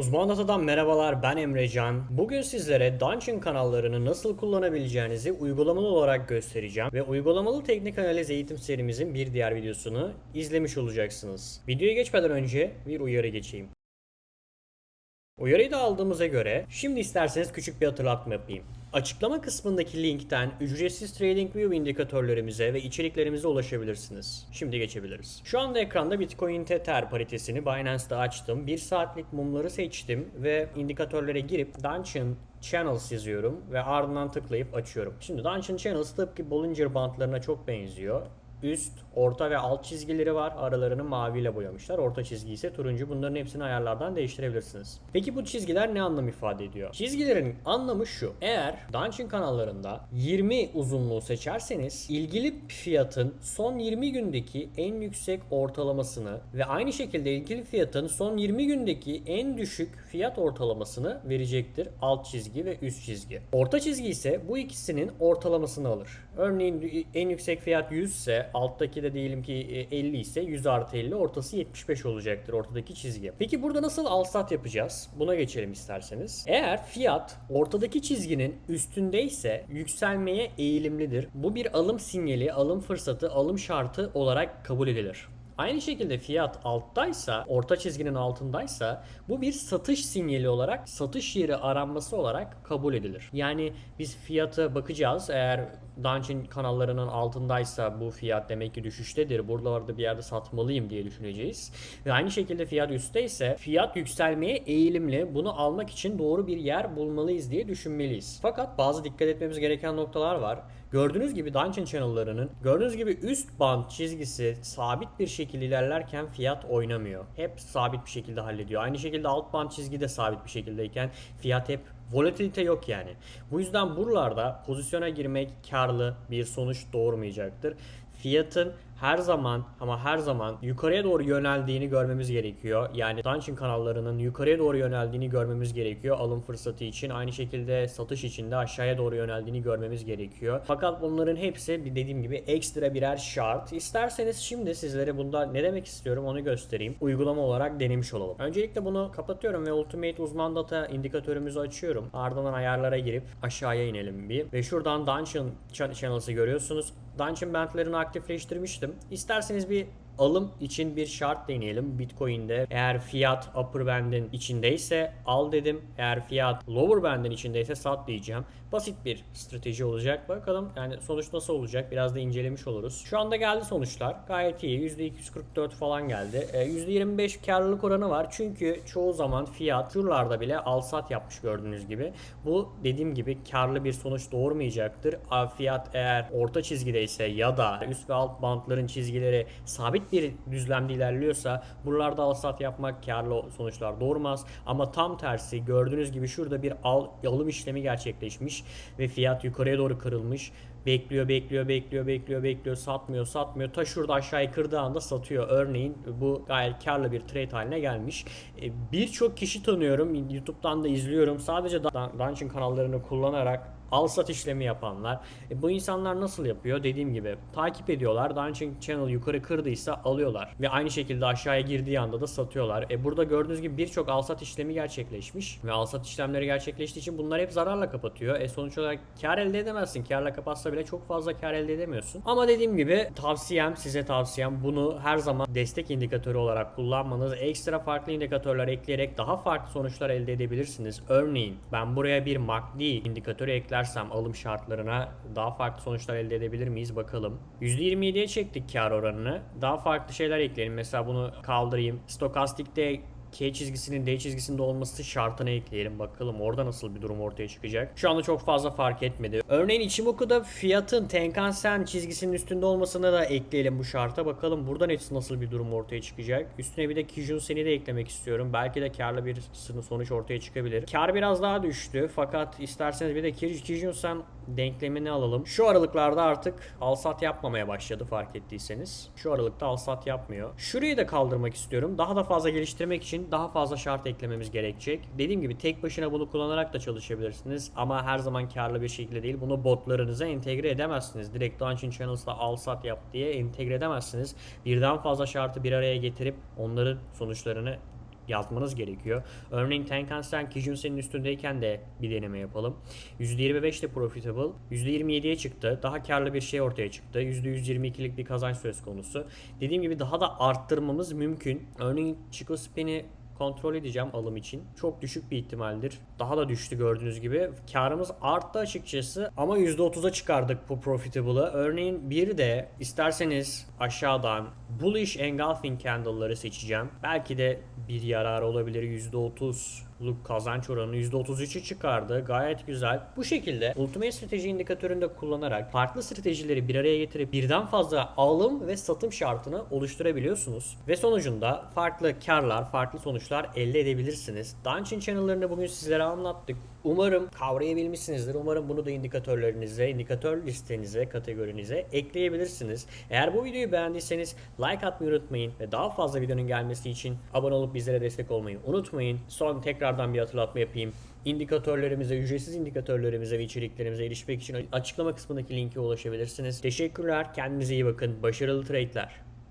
Uzman Data'dan merhabalar ben Emrecan. Bugün sizlere Dungeon kanallarını nasıl kullanabileceğinizi uygulamalı olarak göstereceğim ve uygulamalı teknik analiz eğitim serimizin bir diğer videosunu izlemiş olacaksınız. Videoya geçmeden önce bir uyarı geçeyim. Uyarıyı da aldığımıza göre şimdi isterseniz küçük bir hatırlatma yapayım. Açıklama kısmındaki linkten ücretsiz TradingView indikatörlerimize ve içeriklerimize ulaşabilirsiniz. Şimdi geçebiliriz. Şu anda ekranda Bitcoin Tether paritesini Binance'da açtım. 1 saatlik mumları seçtim ve indikatörlere girip Dungeon Channels yazıyorum ve ardından tıklayıp açıyorum. Şimdi Dungeon Channels tıpkı Bollinger Bandlarına çok benziyor. Üst, orta ve alt çizgileri var. Aralarını maviyle boyamışlar. Orta çizgi ise turuncu. Bunların hepsini ayarlardan değiştirebilirsiniz. Peki bu çizgiler ne anlam ifade ediyor? Çizgilerin anlamı şu. Eğer Dungeon kanallarında 20 uzunluğu seçerseniz ilgili fiyatın son 20 gündeki en yüksek ortalamasını ve aynı şekilde ilgili fiyatın son 20 gündeki en düşük fiyat ortalamasını verecektir. Alt çizgi ve üst çizgi. Orta çizgi ise bu ikisinin ortalamasını alır. Örneğin en yüksek fiyat 100 ise alttaki de diyelim ki 50 ise 100 artı 50 ortası 75 olacaktır ortadaki çizgi. Peki burada nasıl alsat yapacağız? Buna geçelim isterseniz. Eğer fiyat ortadaki çizginin üstündeyse yükselmeye eğilimlidir. Bu bir alım sinyali, alım fırsatı, alım şartı olarak kabul edilir. Aynı şekilde fiyat alttaysa, orta çizginin altındaysa bu bir satış sinyali olarak, satış yeri aranması olarak kabul edilir. Yani biz fiyata bakacağız. Eğer Dungeon kanallarının altındaysa bu fiyat demek ki düşüştedir. Buralarda bir yerde satmalıyım diye düşüneceğiz. Ve aynı şekilde fiyat üstte ise fiyat yükselmeye eğilimli. Bunu almak için doğru bir yer bulmalıyız diye düşünmeliyiz. Fakat bazı dikkat etmemiz gereken noktalar var. Gördüğünüz gibi Dungeon channel'larının gördüğünüz gibi üst band çizgisi sabit bir şekilde ilerlerken fiyat oynamıyor. Hep sabit bir şekilde hallediyor. Aynı şekilde alt band çizgi de sabit bir şekildeyken fiyat hep volatilite yok yani. Bu yüzden buralarda pozisyona girmek karlı bir sonuç doğurmayacaktır. Fiyatın her zaman ama her zaman yukarıya doğru yöneldiğini görmemiz gerekiyor. Yani Dungeon kanallarının yukarıya doğru yöneldiğini görmemiz gerekiyor alım fırsatı için. Aynı şekilde satış için de aşağıya doğru yöneldiğini görmemiz gerekiyor. Fakat bunların hepsi dediğim gibi ekstra birer şart. İsterseniz şimdi sizlere bunda ne demek istiyorum onu göstereyim. Uygulama olarak denemiş olalım. Öncelikle bunu kapatıyorum ve Ultimate Uzman Data indikatörümüzü açıyorum. Ardından ayarlara girip aşağıya inelim bir. Ve şuradan Dungeon Channels'ı görüyorsunuz. Dungeon bandlarını aktifleştirmiştim. İsterseniz bir alım için bir şart deneyelim Bitcoin'de. Eğer fiyat upper band'in içindeyse al dedim. Eğer fiyat lower band'in içindeyse sat diyeceğim. Basit bir strateji olacak. Bakalım yani sonuç nasıl olacak biraz da incelemiş oluruz. Şu anda geldi sonuçlar. Gayet iyi. %244 falan geldi. E, %25 karlılık oranı var. Çünkü çoğu zaman fiyat şuralarda bile al sat yapmış gördüğünüz gibi. Bu dediğim gibi karlı bir sonuç doğurmayacaktır. Fiyat eğer orta çizgideyse ya da üst ve alt bantların çizgileri sabit bir düzlemde ilerliyorsa buralarda al sat yapmak karlı sonuçlar doğurmaz. Ama tam tersi gördüğünüz gibi şurada bir al, alım işlemi gerçekleşmiş ve fiyat yukarıya doğru kırılmış. Bekliyor, bekliyor, bekliyor, bekliyor, bekliyor, satmıyor, satmıyor. Ta şurada aşağıya kırdığı anda satıyor. Örneğin bu gayet karlı bir trade haline gelmiş. E, Birçok kişi tanıyorum. YouTube'dan da izliyorum. Sadece Dungeon kanallarını kullanarak al sat işlemi yapanlar. E, bu insanlar nasıl yapıyor? Dediğim gibi takip ediyorlar. Dungeon Channel yukarı kırdıysa alıyorlar. Ve aynı şekilde aşağıya girdiği anda da satıyorlar. E, burada gördüğünüz gibi birçok al sat işlemi gerçekleşmiş. Ve al sat işlemleri gerçekleştiği için bunlar hep zararla kapatıyor. E, sonuç olarak kar elde edemezsin. Karla kapatsa bile çok fazla kar elde edemiyorsun. Ama dediğim gibi tavsiyem size tavsiyem bunu her zaman destek indikatörü olarak kullanmanız. Ekstra farklı indikatörler ekleyerek daha farklı sonuçlar elde edebilirsiniz. Örneğin ben buraya bir MACD indikatörü eklersem alım şartlarına daha farklı sonuçlar elde edebilir miyiz bakalım. %27'ye çektik kar oranını. Daha farklı şeyler ekleyelim. Mesela bunu kaldırayım. Stokastikte K çizgisinin D çizgisinde olması şartını ekleyelim. Bakalım orada nasıl bir durum ortaya çıkacak. Şu anda çok fazla fark etmedi. Örneğin Ichimoku'da fiyatın Tenkan Sen çizgisinin üstünde olmasını da ekleyelim bu şarta. Bakalım burada nasıl bir durum ortaya çıkacak. Üstüne bir de Kijun Sen'i de eklemek istiyorum. Belki de karlı bir sonuç ortaya çıkabilir. Kar biraz daha düştü. Fakat isterseniz bir de Kijun Sen denklemini alalım. Şu aralıklarda artık al sat yapmamaya başladı fark ettiyseniz. Şu aralıkta al sat yapmıyor. Şurayı da kaldırmak istiyorum. Daha da fazla geliştirmek için daha fazla şart eklememiz gerekecek. Dediğim gibi tek başına bunu kullanarak da çalışabilirsiniz. Ama her zaman karlı bir şekilde değil. Bunu botlarınıza entegre edemezsiniz. Direkt Dungeon Channels'la al sat yap diye entegre edemezsiniz. Birden fazla şartı bir araya getirip onların sonuçlarını yazmanız gerekiyor. Örneğin Tenkan-sen Kijun-sen'in üstündeyken de bir deneme yapalım. %25 de profitable. %27'ye çıktı. Daha karlı bir şey ortaya çıktı. %122'lik bir kazanç söz konusu. Dediğim gibi daha da arttırmamız mümkün. Örneğin Chico Spin'i kontrol edeceğim alım için. Çok düşük bir ihtimaldir. Daha da düştü gördüğünüz gibi. Karımız arttı açıkçası ama %30'a çıkardık bu profitable'ı. Örneğin bir de isterseniz aşağıdan bullish engulfing candle'ları seçeceğim. Belki de bir yarar olabilir %30'luk kazanç oranını %33'ü çıkardı. Gayet güzel. Bu şekilde Ultimate Strateji indikatöründe kullanarak farklı stratejileri bir araya getirip birden fazla alım ve satım şartını oluşturabiliyorsunuz. Ve sonucunda farklı karlar, farklı sonuçlar elde edebilirsiniz. Dungeon channel'larını bugün sizlere anlattık. Umarım kavrayabilmişsinizdir. Umarım bunu da indikatörlerinize, indikatör listenize, kategorinize ekleyebilirsiniz. Eğer bu videoyu beğendiyseniz like atmayı unutmayın ve daha fazla videonun gelmesi için abone olup bizlere destek olmayı unutmayın. Son tekrardan bir hatırlatma yapayım. İndikatörlerimize, ücretsiz indikatörlerimize ve içeriklerimize erişmek için açıklama kısmındaki linke ulaşabilirsiniz. Teşekkürler, kendinize iyi bakın, başarılı trade'ler.